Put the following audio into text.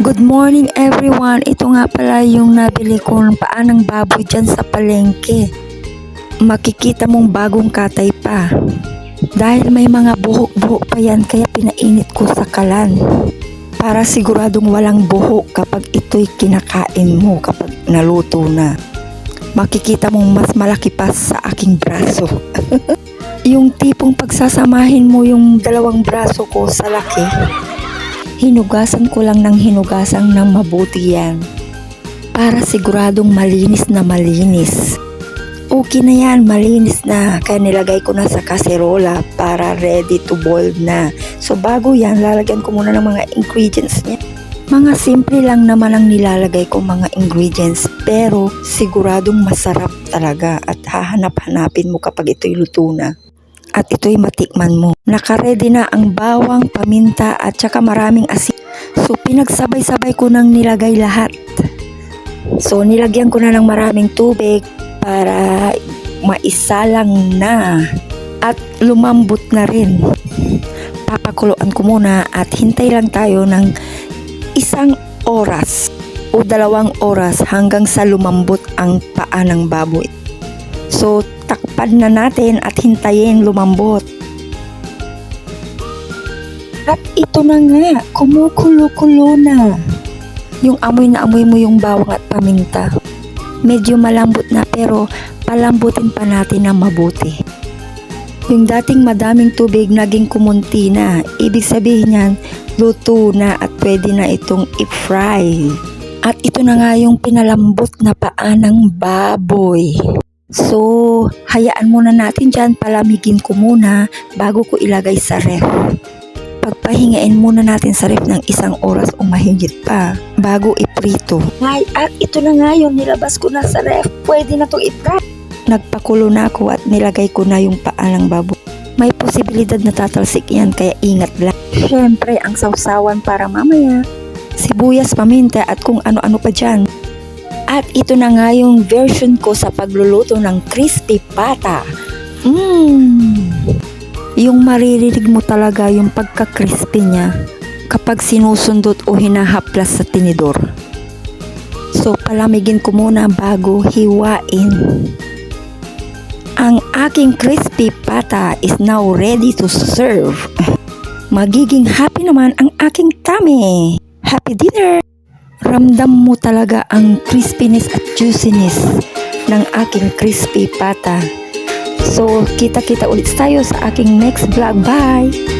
Good morning everyone! Ito nga pala yung nabili kong paanang baboy dyan sa palengke. Makikita mong bagong katay pa. Dahil may mga buhok-buhok pa yan kaya pinainit ko sa kalan. Para siguradong walang buhok kapag ito'y kinakain mo kapag naluto na. Makikita mong mas malaki pa sa aking braso. yung tipong pagsasamahin mo yung dalawang braso ko sa laki, Hinugasan ko lang ng hinugasan ng mabuti yan. Para siguradong malinis na malinis. Okay na yan, malinis na. Kaya nilagay ko na sa kaserola para ready to boil na. So bago yan, lalagyan ko muna ng mga ingredients niya. Mga simple lang naman ang nilalagay ko mga ingredients pero siguradong masarap talaga at hahanap-hanapin mo kapag ito'y luto na at ito'y matikman mo. Nakaredy na ang bawang, paminta at saka maraming asin. So pinagsabay-sabay ko nang nilagay lahat. So nilagyan ko na ng maraming tubig para maisalang na at lumambot na rin. Papakuluan ko muna at hintay lang tayo ng isang oras o dalawang oras hanggang sa lumambot ang paa ng baboy. So, takpan na natin at hintayin lumambot. At ito na nga, kumukulo-kulo na. Yung amoy na amoy mo yung bawang at paminta. Medyo malambot na pero palambutin pa natin ng mabuti. Yung dating madaming tubig naging kumunti na. Ibig sabihin yan, luto na at pwede na itong i-fry. At ito na nga yung pinalambot na paa ng baboy. So, hayaan muna natin dyan, palamigin ko muna bago ko ilagay sa ref. Pagpahingain muna natin sa ref ng isang oras o mahigit pa bago iprito. Ay, at ito na nga yun, nilabas ko na sa ref. Pwede na itong i-fry. Nagpakulo na ako at nilagay ko na yung paa ng baboy. May posibilidad na tatalsik yan kaya ingat lang. Siyempre, ang sausawan para mamaya. Sibuyas, paminta at kung ano-ano pa dyan. At ito na nga yung version ko sa pagluluto ng crispy pata. Mmm! Yung maririnig mo talaga yung pagka-crispy niya kapag sinusundot o hinahaplas sa tinidor. So palamigin ko muna bago hiwain. Ang aking crispy pata is now ready to serve. Magiging happy naman ang aking tummy. Happy dinner! Ramdam mo talaga ang crispiness at juiciness ng aking crispy pata. So, kita-kita ulit tayo sa aking next vlog. Bye!